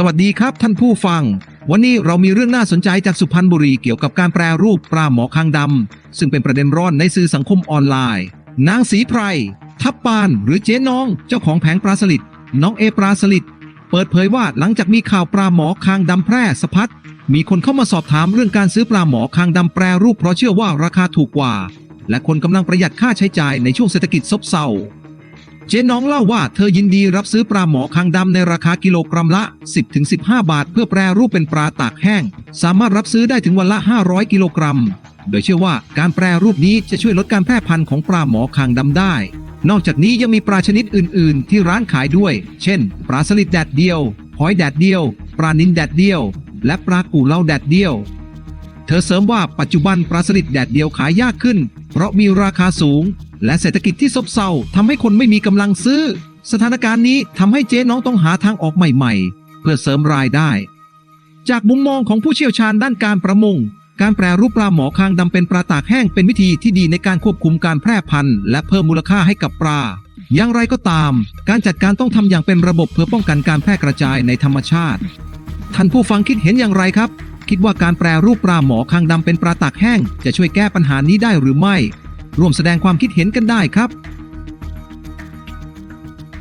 สวัสดีครับท่านผู้ฟัง วันนี้เรามีเรื่องน่าสนใจจากสุพรรณบุรีเกี่ยวกับการแปรรูปปลาหมอคางดำซึ่งเป็นประเด็นร้อนในสื่อสังคมออนไลน์ นางสีไพร ทับปาน หรือเจ๊น้อง เจ้าของแผงปลาสลิดน้องเอปลาสลิดเปิดเผยว่าหลังจากมีข่าวปลาหมอคางดำแพร่สะพัดมีคนเข้ามาสอบถามเรื่องการซื้อปลาหมอคางดำแปรรูปเพราะเชื่อว่าราคาถูกกว่า และคนกำลังประหยัดค่าใช้จ่ายในช่วงเศรษฐกิจซบเซา เจ๊น้องเล่าว่าเธอยินดีรับซื้อปลาหมอคางดำในราคากิโลกรัมละ 10-15 บาท เพื่อแปรรูปเป็นปลาตากแห้ง สามารถรับซื้อได้ถึงวันละ 500 กิโลกรัม โดยเชื่อว่าการแปรรูปนี้จะช่วยลดการแพร่พันธุ์ของปลาหมอคางดำได้ นอกจากนี้ยังมีปลาชนิดอื่น ๆ ที่ร้านขายด้วย เช่น ปลาสลิดแดดเดียวหอยแดดเดียว ปลานินแดดเดียว และปลากู่เล่าแดดเดียว เธอเสริมว่าปัจจุบันปลาสลิดแดดเดียวขายยากขึ้น เพราะมีราคาสูง และเศรษฐกิจที่ซบเซาทำให้คนไม่มีกำลังซื้อ สถานการณ์นี้ทำให้เจ๊น้องต้องหาทางออกใหม่ๆ เพื่อเสริมรายได้ จากมุมมองของผู้เชี่ยวชาญด้านการประมง การแปรรูปปลาหมอคางดำเป็นปลาตากแห้งเป็นวิธีที่ดีในการควบคุมการแพร่พันธุ์ และเพิ่มมูลค่าให้กับปลา อย่างไรก็ตาม การจัดการต้องทำอย่างเป็นระบบเพื่อป้องกันการแพร่กระจายในธรรมชาติ ท่านผู้ฟังคิดเห็นอย่างไรครับ คิดว่าการแปรรูปปลาหมอคางดำเป็นปลาตากแห้ง จะช่วยแก้ปัญหานี้ได้หรือไม่ ร่วมแสดงความคิดเห็นกันได้ครับ